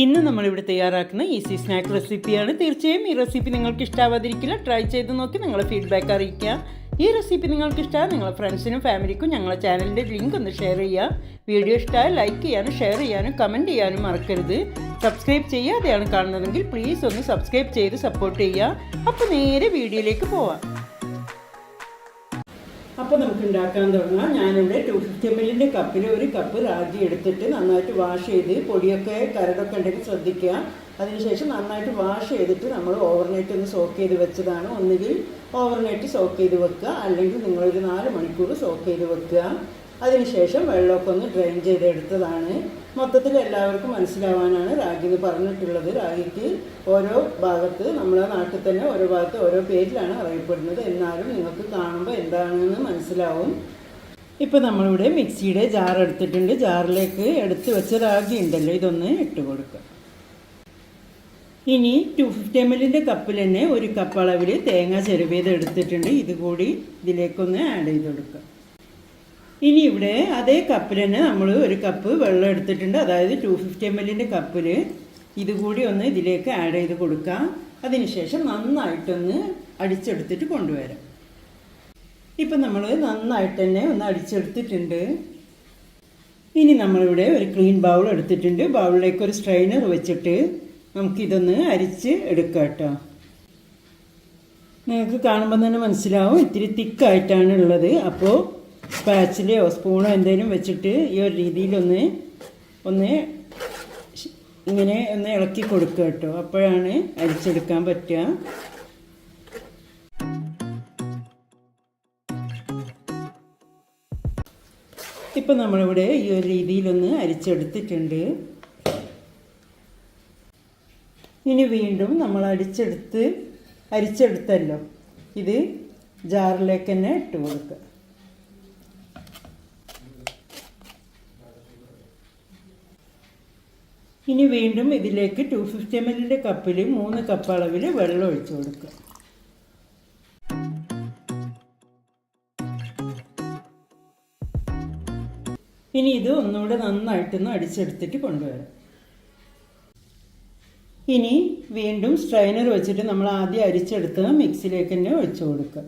ഇന്ന് നമ്മളിവിടെ തയ്യാറാക്കുന്ന ഈസി സ്നാക്ക് റെസിപ്പിയാണ് തീർച്ചയായും ഈ റെസിപ്പി നിങ്ങൾക്ക് ഇഷ്ടാവാതിരിക്കില്ല. ട്രൈ ചെയ്ത് നോക്കി നിങ്ങളെ ഫീഡ്ബാക്ക് അറിയിക്കുക ഈ റെസിപ്പി നിങ്ങൾക്ക് ഇഷ്ടമാണ് നിങ്ങളെ ഫ്രണ്ട്സിനും ഫാമിലിക്കും ഞങ്ങളെ ചാനലിന്റെ ലിങ്ക് ഒന്ന് ഷെയർ ചെയ്യുക വീഡിയോ ഇഷ്ടമായ ലൈക്ക് ചെയ്യാനും ഷെയർ ചെയ്യാനും കമന്റ് ചെയ്യാനും മറക്കരുത്. സബ്സ്ക്രൈബ് ചെയ്യാതെയാണ് കാണുന്നതെങ്കിൽ പ്ലീസ് ഒന്ന് സബ്സ്ക്രൈബ് ചെയ്ത് സപ്പോർട്ട് ചെയ്യുക അപ്പോൾ നേരെ വീഡിയോയിലേക്ക് പോവാം. അപ്പോൾ നമുക്ക് ഉണ്ടാക്കാൻ തുടങ്ങാം. ഞാനിവിടെ ടു ഫിഫ്റ്റി എം എല്ലിന്റെ കപ്പിൽ ഒരു കപ്പ് റാഗി എടുത്തിട്ട് നന്നായിട്ട് വാഷ് ചെയ്ത് പൊടിയൊക്കെ കരടൊക്കെ ഉണ്ടെങ്കിൽ ശ്രദ്ധിക്കുക. അതിനുശേഷം നന്നായിട്ട് വാഷ് ചെയ്തിട്ട് നമ്മൾ ഓവർനൈറ്റ് ഒന്ന് സോക്ക് ചെയ്ത് വെച്ചതാണ്. ഒന്നുകിൽ ഓവർനൈറ്റ് സോക്ക് ചെയ്ത് വെക്കുക. അല്ലെങ്കിൽ നിങ്ങളൊരു നാല് മണിക്കൂർ സോക്ക് ചെയ്ത് വെക്കുക. അതിനുശേഷം വെള്ളമൊക്കെ ഒന്ന് ഡ്രെയിൻ ചെയ്തെടുത്തതാണ്. മൊത്തത്തിൽ എല്ലാവർക്കും മനസ്സിലാവാനാണ് റാഗി എന്ന് പറഞ്ഞിട്ടുള്ളത്. റാഗിക്ക് ഓരോ ഭാഗത്ത് നമ്മുടെ നാട്ടിൽ തന്നെ ഓരോ ഭാഗത്ത് ഓരോ പേരിലാണ് അറിയപ്പെടുന്നത്. എന്നാലും നിങ്ങൾക്ക് കാണുമ്പോൾ എന്താണെന്ന് മനസ്സിലാവും. ഇപ്പോൾ നമ്മളിവിടെ മിക്സിയുടെ ജാർ എടുത്തിട്ടുണ്ട്. ജാറിലേക്ക് എടുത്ത് വെച്ച റാഗി ഉണ്ടല്ലോ ഇതൊന്ന് ഇട്ട് കൊടുക്കുക ഇനി ടു ഫിഫ്റ്റി എം എല്ലിന്റെ കപ്പിൽ തന്നെ ഒരു കപ്പ് അളവിൽ തേങ്ങ ചെരുവിയത് എടുത്തിട്ടുണ്ട്. ഇതുകൂടി ഇതിലേക്കൊന്ന് ആഡ് ചെയ്ത് കൊടുക്കുക ഇനി ഇവിടെ അതേ കപ്പിൽ തന്നെ നമ്മൾ ഒരു കപ്പ് വെള്ളം എടുത്തിട്ടുണ്ട്. അതായത് ടു ഫിഫ്റ്റി എം എല്ലിന്റെ കപ്പിൽ ഇതുകൂടി ഒന്ന് ഇതിലേക്ക് ആഡ് ചെയ്ത് കൊടുക്കാം. അതിനുശേഷം നന്നായിട്ടൊന്ന് അടിച്ചെടുത്തിട്ട് കൊണ്ടുവരാം. ഇപ്പം നമ്മൾ നന്നായിട്ട് തന്നെ ഒന്ന് അടിച്ചെടുത്തിട്ടുണ്ട്. ഇനി നമ്മളിവിടെ ഒരു ക്ലീൻ ബൗൾ എടുത്തിട്ടുണ്ട്. ബൗളിലേക്ക് ഒരു സ്ട്രെയിനർ വെച്ചിട്ട് നമുക്കിതൊന്ന് അരിച്ച് എടുക്കാം കേട്ടോ. നിങ്ങൾക്ക് കാണുമ്പോൾ തന്നെ മനസ്സിലാവും. ഇത്തിരി തിക്കായിട്ടാണ് ഉള്ളത്. അപ്പോൾ സ്പാച്ചിലോ സ്പൂണോ എന്തെങ്കിലും വെച്ചിട്ട് ഈ ഒരു രീതിയിലൊന്ന് ഒന്ന് ഇങ്ങനെ ഒന്ന് ഇളക്കി കൊടുക്കുക കേട്ടോ. അപ്പോഴാണ് അരിച്ചെടുക്കാൻ പറ്റുക. ഇപ്പം നമ്മളിവിടെ ഈ ഒരു രീതിയിലൊന്ന് അരിച്ചെടുത്തിട്ടുണ്ട്. ഇനി വീണ്ടും നമ്മൾ അടിച്ചെടുത്ത് അരിച്ചെടുത്തല്ലോ. ഇത് ജാറിലേക്ക് തന്നെ ഇട്ട് കൊടുക്കുക. ഇനി വീണ്ടും ഇതിലേക്ക് ടു ഫിഫ്റ്റി എം എല്ലിന്റെ കപ്പിൽ മൂന്ന് കപ്പ് അളവിൽ വെള്ളം ഒഴിച്ചു കൊടുക്കുക. ഇനി ഇത് ഒന്നുകൂടെ നന്നായിട്ടൊന്ന് അടിച്ചെടുത്തിട്ട് കൊണ്ടുവരാം. ഇനി വീണ്ടും സ്ട്രൈനർ വെച്ചിട്ട് നമ്മൾ ആദ്യം അരിച്ചെടുത്ത് മിക്സിയിലേക്ക് തന്നെ ഒഴിച്ചു കൊടുക്കുക.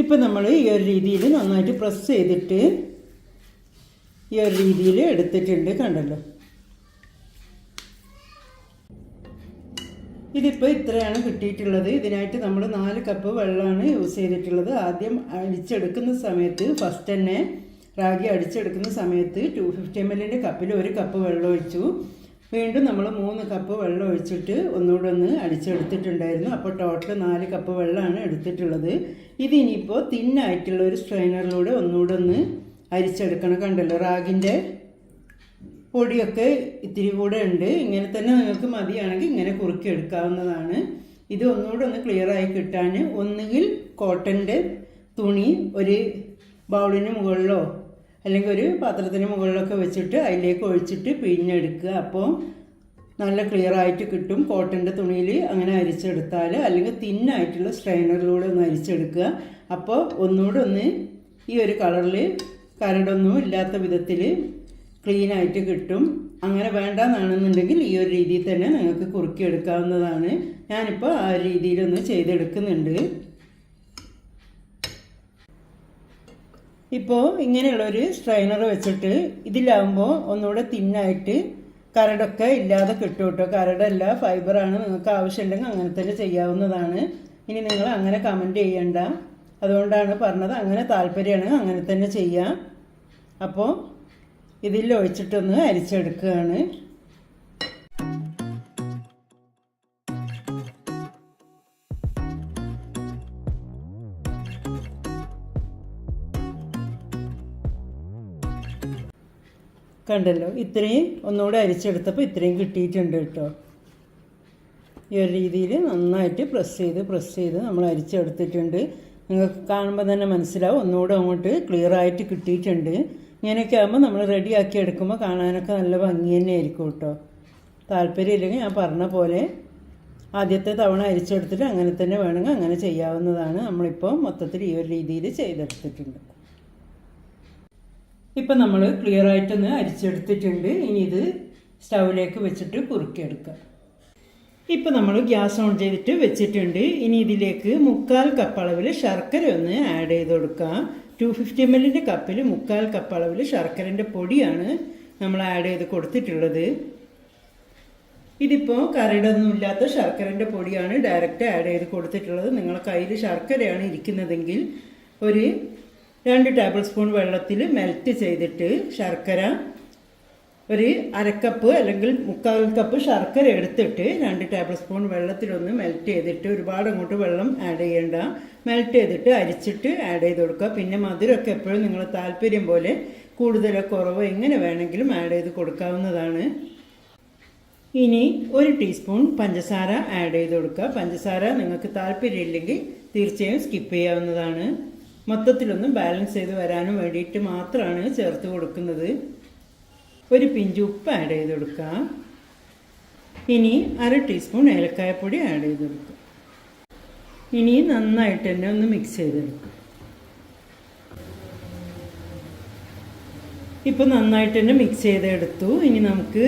ഇപ്പം നമ്മൾ ഈ ഒരു രീതിയിൽ നന്നായിട്ട് പ്രസ് ചെയ്തിട്ട് ഈ ഒരു രീതിയിൽ എടുത്തിട്ടുണ്ട് കണ്ടല്ലോ. ഇതിപ്പോൾ ഇത്രയാണ് കിട്ടിയിട്ടുള്ളത്. ഇതിനായിട്ട് നമ്മൾ നാല് കപ്പ് വെള്ളമാണ് യൂസ് ചെയ്തിട്ടുള്ളത്. ആദ്യം അടിച്ചെടുക്കുന്ന സമയത്ത് ഫസ്റ്റ് തന്നെ റാഗി അടിച്ചെടുക്കുന്ന സമയത്ത് ടു ഫിഫ്റ്റി എം എല്ലിന്റെ കപ്പിൽ ഒരു കപ്പ് വെള്ളം ഒഴിച്ചു. വീണ്ടും നമ്മൾ മൂന്ന് കപ്പ് വെള്ളം ഒഴിച്ചിട്ട് ഒന്നുകൂടെ ഒന്ന് അടിച്ചെടുത്തിട്ടുണ്ടായിരുന്നു. അപ്പോൾ ടോട്ടൽ നാല് കപ്പ് വെള്ളമാണ് എടുത്തിട്ടുള്ളത്. ഇതിനിപ്പോൾ തിന്നായിട്ടുള്ള ഒരു സ്ട്രെയിനറിലൂടെ ഒന്നുകൂടെ ഒന്ന് അരിച്ചെടുക്കണം. കണ്ടല്ലോ റാഗിന്റെ പൊടിയൊക്കെ ഇത്തിരി കൂടെ ഉണ്ട്. ഇങ്ങനെ തന്നെ നിങ്ങൾക്ക് മതിയാണെങ്കിൽ ഇങ്ങനെ കുറുക്കി എടുക്കാവുന്നതാണ് ഇത് ഒന്നുകൂടെ ഒന്ന് ക്ലിയർ ആയി കിട്ടാൻ ഒന്നുകിൽ കോട്ടന്റെ തുണി ഒരു ബൗളിന് മുകളിലോ അല്ലെങ്കിൽ ഒരു പാത്രത്തിന് മുകളിലൊക്കെ വെച്ചിട്ട് അതിലേക്ക് ഒഴിച്ചിട്ട് പിഴിഞ്ഞെടുക്കുക അപ്പോൾ നല്ല ക്ലിയർ ആയിട്ട് കിട്ടും. കോട്ടന്റെ തുണിയിൽ അങ്ങനെ അരിച്ചെടുത്താൽ അല്ലെങ്കിൽ തിന്നായിട്ടുള്ള സ്ട്രെയിനറിലൂടെ ഒന്ന് അരിച്ചെടുക്കുക. അപ്പോൾ ഒന്നുകൂടെ ഒന്ന് ഈ ഒരു കളറിൽ കരടൊന്നും ഇല്ലാത്ത വിധത്തിൽ ക്ലീൻ ആയിട്ട് കിട്ടും. അങ്ങനെ വേണ്ടെന്നാണെന്നുണ്ടെങ്കിൽ ഈ ഒരു രീതിയിൽ തന്നെ നിങ്ങൾക്ക് കുറുക്കിയെടുക്കാവുന്നതാണ് ഞാനിപ്പോൾ ആ രീതിയിലൊന്ന് ചെയ്തെടുക്കുന്നുണ്ട്. ഇപ്പോൾ ഇങ്ങനെയുള്ളൊരു സ്ട്രെയിനർ വെച്ചിട്ട് ഇതിലാവുമ്പോൾ ഒന്നുകൂടെ തിന്നായിട്ട് കരടൊക്കെ ഇല്ലാതെ കിട്ടും കേട്ടോ കരടല്ല ഫൈബറാണ് നിങ്ങൾക്ക് ആവശ്യമുണ്ടെങ്കിൽ അങ്ങനെ തന്നെ ചെയ്യാവുന്നതാണ്. ഇനി നിങ്ങൾ അങ്ങനെ കമന്റ് ചെയ്യണ്ട. അതുകൊണ്ടാണ് പറഞ്ഞത് അങ്ങനെ താല്പര്യമാണ് അങ്ങനെ തന്നെ ചെയ്യാം. അപ്പോൾ ഇതിൽ ഒഴിച്ചിട്ടൊന്ന് അരിച്ചെടുക്കുകയാണ്. കണ്ടല്ലോ? ഇത്രയും ഒന്നുകൂടെ അരിച്ചെടുത്തപ്പോൾ ഇത്രയും കിട്ടിയിട്ടുണ്ട് കേട്ടോ. ഈ ഒരു രീതിയിൽ നന്നായിട്ട് പ്രസ് ചെയ്ത് പ്രസ് ചെയ്ത് നമ്മൾ അരിച്ചെടുത്തിട്ടുണ്ട്. നിങ്ങൾക്ക് കാണുമ്പോൾ തന്നെ മനസ്സിലാവും. ഒന്നുകൂടെ അങ്ങോട്ട് ക്ലിയർ ആയിട്ട് കിട്ടിയിട്ടുണ്ട്. ഇങ്ങനെയൊക്കെ ആകുമ്പോൾ നമ്മൾ റെഡിയാക്കി എടുക്കുമ്പോൾ കാണാനൊക്കെ നല്ല ഭംഗി തന്നെ ആയിരിക്കും കേട്ടോ. താല്പര്യമില്ലെങ്കിൽ ഞാൻ പറഞ്ഞ പോലെ ആദ്യത്തെ തവണ അരിച്ചെടുത്തിട്ട് അങ്ങനെ തന്നെ വേണമെങ്കിൽ അങ്ങനെ ചെയ്യാവുന്നതാണ് നമ്മളിപ്പോൾ മൊത്തത്തിൽ ഈ ഒരു രീതിയിൽ ചെയ്തെടുത്തിട്ടുണ്ട്. ഇപ്പം നമ്മൾ ക്ലിയർ ആയിട്ടൊന്ന് അരിച്ചെടുത്തിട്ടുണ്ട്. ഇനി ഇത് സ്റ്റൗവിലേക്ക് വെച്ചിട്ട് കുറുക്കിയെടുക്കുക ഇപ്പം നമ്മൾ ഗ്യാസ് ഓൺ ചെയ്തിട്ട് വെച്ചിട്ടുണ്ട്. ഇനി ഇതിലേക്ക് മുക്കാൽ കപ്പ് അളവിൽ ശർക്കര ഒന്ന് ആഡ് ചെയ്ത് കൊടുക്കാം. ടു ഫിഫ്റ്റി എം എല്ലിന്റെ കപ്പിൽ മുക്കാൽ കപ്പ് അളവിൽ ശർക്കരന്റെ പൊടിയാണ് നമ്മൾ ആഡ് ചെയ്ത് കൊടുത്തിട്ടുള്ളത്. ഇതിപ്പോൾ കറിയുടെയൊന്നും ഇല്ലാത്ത ശർക്കരന്റെ പൊടിയാണ് ഡയറക്റ്റ് ആഡ് ചെയ്ത് കൊടുത്തിട്ടുള്ളത്. നിങ്ങളുടെ കയ്യിൽ ശർക്കരയാണ് ഇരിക്കുന്നതെങ്കിൽ ഒരു രണ്ട് ടേബിൾ സ്പൂൺ വെള്ളത്തിൽ മെൽറ്റ് ചെയ്തിട്ട് ശർക്കര ഒരു അരക്കപ്പ് അല്ലെങ്കിൽ മുക്കാൽ കപ്പ് ശർക്കര എടുത്തിട്ട് രണ്ട് ടേബിൾ സ്പൂൺ വെള്ളത്തിലൊന്ന് മെൽറ്റ് ചെയ്തിട്ട് ഒരുപാട് അങ്ങോട്ട് വെള്ളം ആഡ് ചെയ്യേണ്ട. മെൽറ്റ് ചെയ്തിട്ട് അരിച്ചിട്ട് ആഡ് ചെയ്ത് കൊടുക്കുക. പിന്നെ മധുരമൊക്കെ എപ്പോഴും നിങ്ങൾ താല്പര്യം പോലെ കൂടുതലോ കുറവോ എങ്ങനെ വേണമെങ്കിലും ആഡ് ചെയ്ത് കൊടുക്കാവുന്നതാണ്. ഇനി ഒരു ടീസ്പൂൺ പഞ്ചസാര ആഡ് ചെയ്ത് കൊടുക്കുക. പഞ്ചസാര നിങ്ങൾക്ക് താല്പര്യമില്ലെങ്കിൽ തീർച്ചയായും സ്കിപ്പ് ചെയ്യാവുന്നതാണ്. മൊത്തത്തിലൊന്ന് ബാലൻസ് ചെയ്ത് വരാനും വേണ്ടിയിട്ട് മാത്രമാണ് ചേർത്ത് കൊടുക്കുന്നത്. ഒരു പിഞ്ച് ഉപ്പ് ആഡ് ചെയ്ത് കൊടുക്കാം. ഇനി അര ടീസ്പൂൺ ഏലക്കായപ്പൊടി ആഡ് ചെയ്ത് കൊടുക്കുക ഇനി നന്നായിട്ട് തന്നെ ഒന്ന് മിക്സ് ചെയ്തെടുക്കുക ഇപ്പോൾ നന്നായിട്ട് തന്നെ മിക്സ് ചെയ്തെടുത്തു. ഇനി നമുക്ക്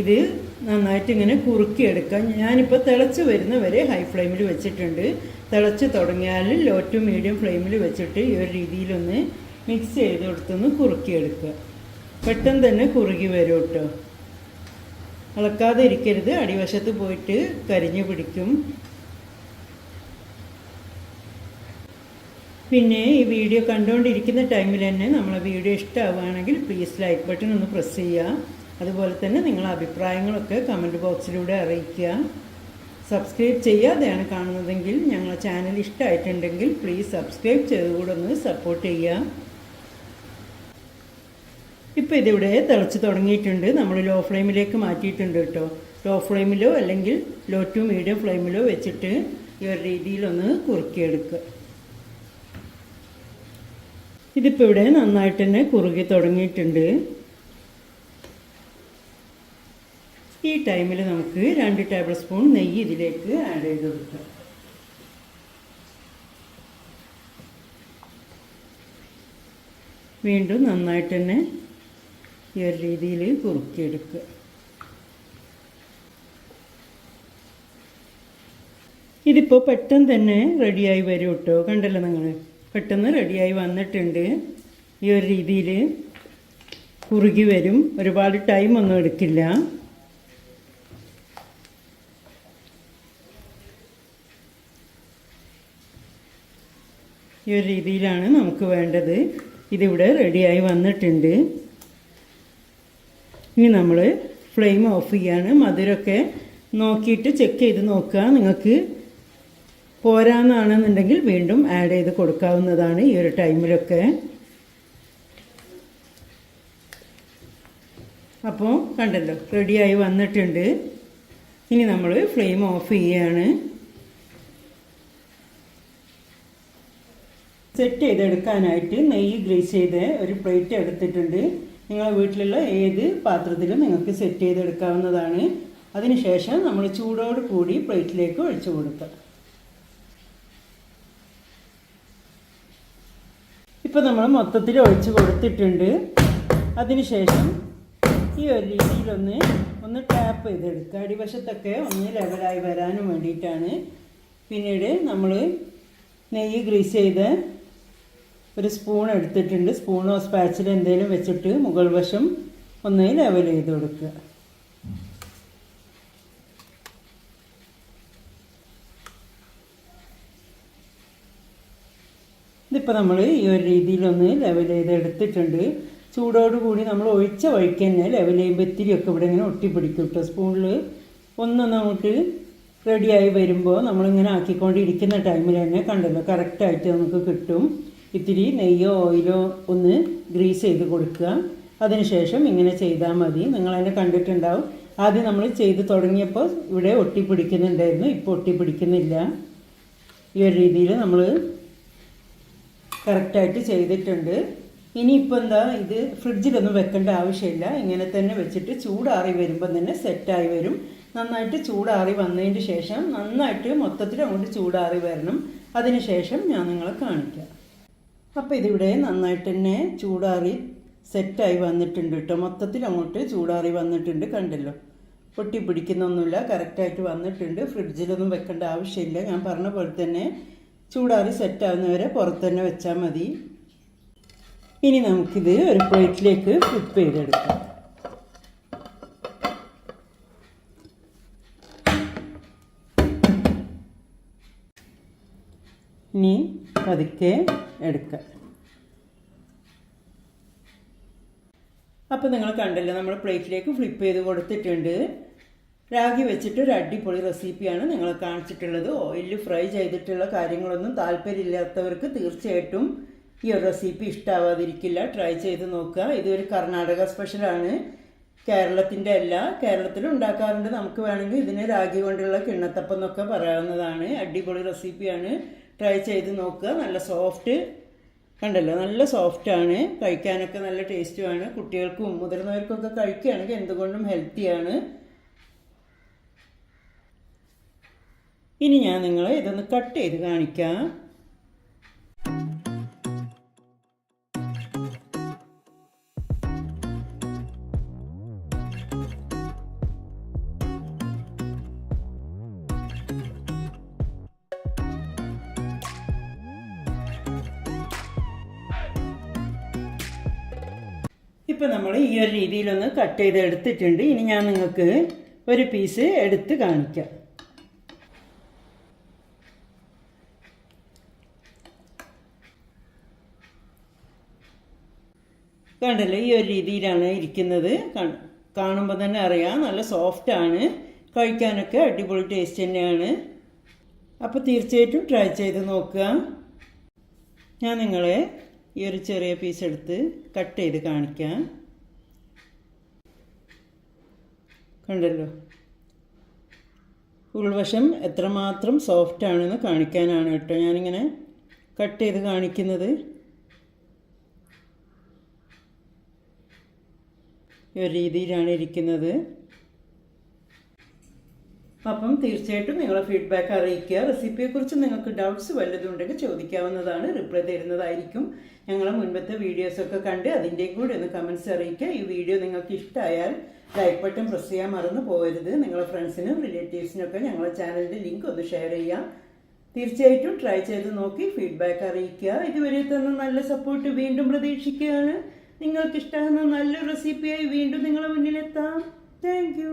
ഇത് നന്നായിട്ട് ഇങ്ങനെ കുറുക്കിയെടുക്കാം ഞാനിപ്പോൾ തിളച്ച് വരുന്ന വരെ ഹൈ ഫ്ലെയിമിൽ വെച്ചിട്ടുണ്ട്. തിളച്ച് തുടങ്ങിയാൽ ലോ ടു മീഡിയം ഫ്ലെയിമിൽ വെച്ചിട്ട് ഈ ഒരു രീതിയിലൊന്ന് മിക്സ് ചെയ്ത് കൊടുത്തൊന്ന് കുറുക്കിയെടുക്കുക പെട്ടെന്ന് തന്നെ കുറുകി വരും കേട്ടോ. ഇളക്കാതെ ഇരിക്കരുത് അടിവശത്ത് പോയിട്ട് കരിഞ്ഞു പിടിക്കും. പിന്നെ ഈ വീഡിയോ കണ്ടുകൊണ്ടിരിക്കുന്ന ടൈമിൽ തന്നെ നമ്മളെ വീഡിയോ ഇഷ്ടമാവുകയാണെങ്കിൽ പ്ലീസ് ലൈക്ക് ബട്ടൺ ഒന്ന് പ്രസ് ചെയ്യുക. അതുപോലെ തന്നെ നിങ്ങൾ അഭിപ്രായങ്ങളൊക്കെ കമന്റ് ബോക്സിലൂടെ അറിയിക്കുക. സബ്സ്ക്രൈബ് ചെയ്യാതെയാണ് കാണുന്നതെങ്കിൽ ഞങ്ങളെ ചാനൽ ഇഷ്ടമായിട്ടുണ്ടെങ്കിൽ പ്ലീസ് സബ്സ്ക്രൈബ് ചെയ്തുകൂടെ ഒന്ന് സപ്പോർട്ട് ചെയ്യുക. ഇപ്പോൾ ഇതിവിടെ തിളച്ച് തുടങ്ങിയിട്ടുണ്ട്. നമ്മൾ ലോ ഫ്ലെയിമിലേക്ക് മാറ്റിയിട്ടുണ്ട് കേട്ടോ. ലോ ഫ്ലെയിമിലോ അല്ലെങ്കിൽ ലോ ടു മീഡിയം ഫ്ലെയിമിലോ വെച്ചിട്ട് ഈ ഒരു രീതിയിലൊന്ന് കുറുക്കിയെടുക്കുക. ഇതിപ്പോൾ ഇവിടെ നന്നായിട്ട് തന്നെ കുറുകി തുടങ്ങിയിട്ടുണ്ട്. ഈ ടൈമിൽ നമുക്ക് രണ്ട് ടേബിൾ സ്പൂൺ നെയ്യ് ഇതിലേക്ക് ആഡ് ചെയ്ത് കൊടുക്കാം. വീണ്ടും നന്നായിട്ട് തന്നെ ഈ ഒരു രീതിയിൽ കുറുക്കിയെടുക്കുക. ഇതിപ്പോൾ പെട്ടെന്ന് തന്നെ റെഡിയായി വരും കേട്ടോ. കണ്ടല്ലോ നിങ്ങൾ പെട്ടെന്ന് റെഡിയായി വന്നിട്ടുണ്ട്. ഈ ഒരു രീതിയിൽ കുറുകി വരും. ഒരുപാട് ടൈം ഒന്നും എടുക്കില്ല. ഈ ഒരു രീതിയിലാണ് നമുക്ക് വേണ്ടത്. ഇതിവിടെ റെഡിയായി വന്നിട്ടുണ്ട്. ഇനി നമ്മൾ ഫ്ലെയിം ഓഫ് ചെയ്യാണ്. മധുരമൊക്കെ നോക്കിയിട്ട് ചെക്ക് ചെയ്ത് നോക്കുക. നിങ്ങൾക്ക് പോരാന്നാണെന്നുണ്ടെങ്കിൽ വീണ്ടും ആഡ് ചെയ്ത് കൊടുക്കാവുന്നതാണ് ഈ ഒരു ടൈമിലൊക്കെ. അപ്പോൾ കണ്ടല്ലോ റെഡിയായി വന്നിട്ടുണ്ട്. ഇനി നമ്മൾ ഫ്ലെയിം ഓഫ് ചെയ്യാണ്. സെറ്റ് ചെയ്തെടുക്കാനായിട്ട് നെയ്യ് ഗ്രീസ് ചെയ്ത് ഒരു പ്ലേറ്റ് എടുത്തിട്ടുണ്ട്. നിങ്ങളെ വീട്ടിലുള്ള ഏത് പാത്രത്തിലും നിങ്ങൾക്ക് സെറ്റ് ചെയ്തെടുക്കാവുന്നതാണ്. അതിനുശേഷം നമ്മൾ ചൂടോട് കൂടി പ്ലേറ്റിലേക്ക് ഒഴിച്ചു കൊടുക്കുക. ഇപ്പോൾ നമ്മൾ മൊത്തത്തിൽ ഒഴിച്ച് കൊടുത്തിട്ടുണ്ട്. അതിനുശേഷം ഈ ഒരു രീതിയിലൊന്ന് ഒന്ന് ടാപ്പ് ചെയ്തെടുക്കുക. അടിവശത്തൊക്കെ ഒന്ന് ലെവലായി വരാനും വേണ്ടിയിട്ടാണ്. പിന്നീട് നമ്മൾ നെയ്യ് ഗ്രീസ് ചെയ്ത് ഒരു സ്പൂൺ എടുത്തിട്ടുണ്ട്. സ്പൂണോ സ്പാച്ചിലോ എന്തെങ്കിലും വെച്ചിട്ട് മുകൾ വശം ഒന്ന് ലെവൽ ചെയ്ത് കൊടുക്കുക. ഇതിപ്പോൾ നമ്മൾ ഈ ഒരു രീതിയിലൊന്ന് ലെവൽ ചെയ്ത് എടുത്തിട്ടുണ്ട്. ചൂടോടുകൂടി നമ്മൾ ഒഴിച്ച വഴിക്ക് തന്നെ ലെവൽ ചെയ്യുമ്പോൾ ഇത്തിരിയൊക്കെ ഇവിടെ ഇങ്ങനെ ഒട്ടിപ്പിടിക്കും കേട്ടോ സ്പൂണിൽ ഒന്ന് നമുക്ക് റെഡിയായി വരുമ്പോൾ നമ്മളിങ്ങനെ ആക്കിക്കൊണ്ടിരിക്കുന്ന ടൈമിൽ തന്നെ കണ്ടല്ലോ കറക്റ്റായിട്ട് നമുക്ക് കിട്ടും. ഇത്തിരി നെയ്യോ ഓയിലോ ഒന്ന് ഗ്രീസ് ചെയ്ത് കൊടുക്കുക. അതിനുശേഷം ഇങ്ങനെ ചെയ്താൽ മതി. നിങ്ങൾ അതിനെ കണ്ടിട്ടുണ്ടാവും. ആദ്യം നമ്മൾ ചെയ്ത് തുടങ്ങിയപ്പോൾ ഇവിടെ ഒട്ടി പിടിക്കുന്നുണ്ടായിരുന്നു ഇപ്പോൾ ഒട്ടി പിടിക്കുന്നില്ല ഈ ഒരു രീതിയിൽ നമ്മൾ കറക്റ്റായിട്ട് ചെയ്തിട്ടുണ്ട്. ഇനിയിപ്പോൾ എന്താ? ഇത് ഫ്രിഡ്ജിലൊന്നും വെക്കേണ്ട ആവശ്യമില്ല. ഇങ്ങനെ തന്നെ വെച്ചിട്ട് ചൂടാറി വരുമ്പോൾ തന്നെ സെറ്റായി വരും. നന്നായിട്ട് ചൂടാറി വന്നതിന് ശേഷം നന്നായിട്ട് മൊത്തത്തിൽ അങ്ങോട്ട് ചൂടാറി വരണം. അതിന് ശേഷം ഞാൻ നിങ്ങളെ കാണിക്കാം. അപ്പോൾ ഇതിവിടെ നന്നായിട്ട് തന്നെ ചൂടാറി സെറ്റായി വന്നിട്ടുണ്ട് കേട്ടോ മൊത്തത്തിൽ അങ്ങോട്ട് ചൂടാറി വന്നിട്ടുണ്ട് കണ്ടല്ലോ. പൊട്ടി പിടിക്കുന്നൊന്നുമില്ല കറക്റ്റായിട്ട് വന്നിട്ടുണ്ട്. ഫ്രിഡ്ജിലൊന്നും വെക്കേണ്ട ആവശ്യമില്ല. ഞാൻ പറഞ്ഞ പോലെ തന്നെ ചൂടാറി സെറ്റാവുന്നവരെ പുറത്ത് തന്നെ വെച്ചാൽ മതി. ഇനി നമുക്കിത് ഒരു പ്ലേറ്റിലേക്ക് ഫ്ലിപ്പ് ചെയ്തെടുക്കാം. ഇനി പതുക്കെ എടുക്കുക അപ്പോൾ നിങ്ങൾ കണ്ടല്ലോ നമ്മൾ പ്ലേറ്റിലേക്ക് ഫ്ലിപ്പ് ചെയ്ത് കൊടുത്തിട്ടുണ്ട്. രാഗി വെച്ചിട്ട് ഒരു അടിപൊളി റെസിപ്പിയാണ് നിങ്ങൾ കാണിച്ചിട്ടുള്ളത്. ഓയിലിൽ ഫ്രൈ ചെയ്തിട്ടുള്ള കാര്യങ്ങളൊന്നും താല്പര്യമില്ലാത്തവർക്ക് തീർച്ചയായിട്ടും ഈ ഒരു റെസിപ്പി ഇഷ്ടാവാതിരിക്കില്ല. ട്രൈ ചെയ്ത് നോക്കുക. ഇതൊരു കർണാടക സ്പെഷ്യലാണ് കേരളത്തിന്റെ അല്ല കേരളത്തിൽ ഉണ്ടാക്കാറുണ്ട്. നമുക്ക് വേണമെങ്കിൽ ഇതിന് രാഗി കൊണ്ടുള്ള കിണ്ണത്തപ്പം എന്നൊക്കെ പറയാവുന്നതാണ്. അടിപൊളി റെസിപ്പിയാണ്. ട്രൈ ചെയ്ത് നോക്കുക. നല്ല സോഫ്റ്റ് കണ്ടല്ലോ? നല്ല സോഫ്റ്റാണ് കഴിക്കാനൊക്കെ നല്ല ടേസ്റ്റുമാണ് കുട്ടികൾക്കും മുതിർന്നവർക്കൊക്കെ കഴിക്കുകയാണെങ്കിൽ എന്തുകൊണ്ടും ഹെൽത്തിയാണ് ഇനി ഞാൻ നിങ്ങളെ ഇതൊന്ന് കട്ട് ചെയ്ത് കാണിക്കാം. ഇപ്പം നമ്മൾ ഈ ഒരു രീതിയിലൊന്ന് കട്ട് ചെയ്ത് എടുത്തിട്ടുണ്ട്. ഇനി ഞാൻ നിങ്ങൾക്ക് ഒരു പീസ് എടുത്ത് കാണിക്കാം. കണ്ടല്ലോ? ഈ ഒരു രീതിയിലാണ് ഇരിക്കുന്നത്. കാണുമ്പോൾ തന്നെ അറിയാം. നല്ല സോഫ്റ്റ് ആണ്. കഴിക്കാനൊക്കെ അടിപൊളി ടേസ്റ്റ് തന്നെയാണ്. അപ്പോൾ തീർച്ചയായിട്ടും ട്രൈ ചെയ്ത് നോക്കുക ഞാൻ നിങ്ങളെ ഈ ഒരു ചെറിയ പീസ് എടുത്ത് കട്ട് ചെയ്ത് കാണിക്കാം. കണ്ടല്ലോ? ഉൾവശം എത്രമാത്രം സോഫ്റ്റ് ആണെന്ന് കാണിക്കാനാണ് കേട്ടോ ഞാനിങ്ങനെ കട്ട് ചെയ്ത് കാണിക്കുന്നത്. ഈ ഒരു രീതിയിലാണ് ഇരിക്കുന്നത്. അപ്പം തീർച്ചയായിട്ടും നിങ്ങളെ ഫീഡ്ബാക്ക് അറിയിക്കുക. റെസിപ്പിയെക്കുറിച്ച് നിങ്ങൾക്ക് ഡൗട്ട്സ് വല്ലതും ഉണ്ടെങ്കിൽ ചോദിക്കാവുന്നതാണ്. റിപ്ലൈ തരുന്നതായിരിക്കും. ഞങ്ങളെ മുൻപത്തെ വീഡിയോസൊക്കെ കണ്ട് അതിന്റെയും കൂടി ഒന്ന് കമൻസ് അറിയിക്കുക. ഈ വീഡിയോ നിങ്ങൾക്ക് ഇഷ്ടമായാൽ ലൈക്ക് ബട്ടൺ പ്രസ് ചെയ്യാൻ മറന്നു പോകരുത്. നിങ്ങളുടെ ഫ്രണ്ട്സിനും റിലേറ്റീവ്സിനൊക്കെ ഞങ്ങളെ ചാനലിന്റെ ലിങ്ക് ഒന്ന് ഷെയർ ചെയ്യാം. തീർച്ചയായിട്ടും ട്രൈ ചെയ്ത് നോക്കി ഫീഡ്ബാക്ക് അറിയിക്കുക. ഇതുവരെ തന്ന നല്ല സപ്പോർട്ട് വീണ്ടും പ്രതീക്ഷിക്കുകയാണ്. നിങ്ങൾക്ക് ഇഷ്ടമാകുന്ന നല്ലൊരു റെസിപ്പിയായി വീണ്ടും നിങ്ങളുടെ മുന്നിലെത്താം. താങ്ക്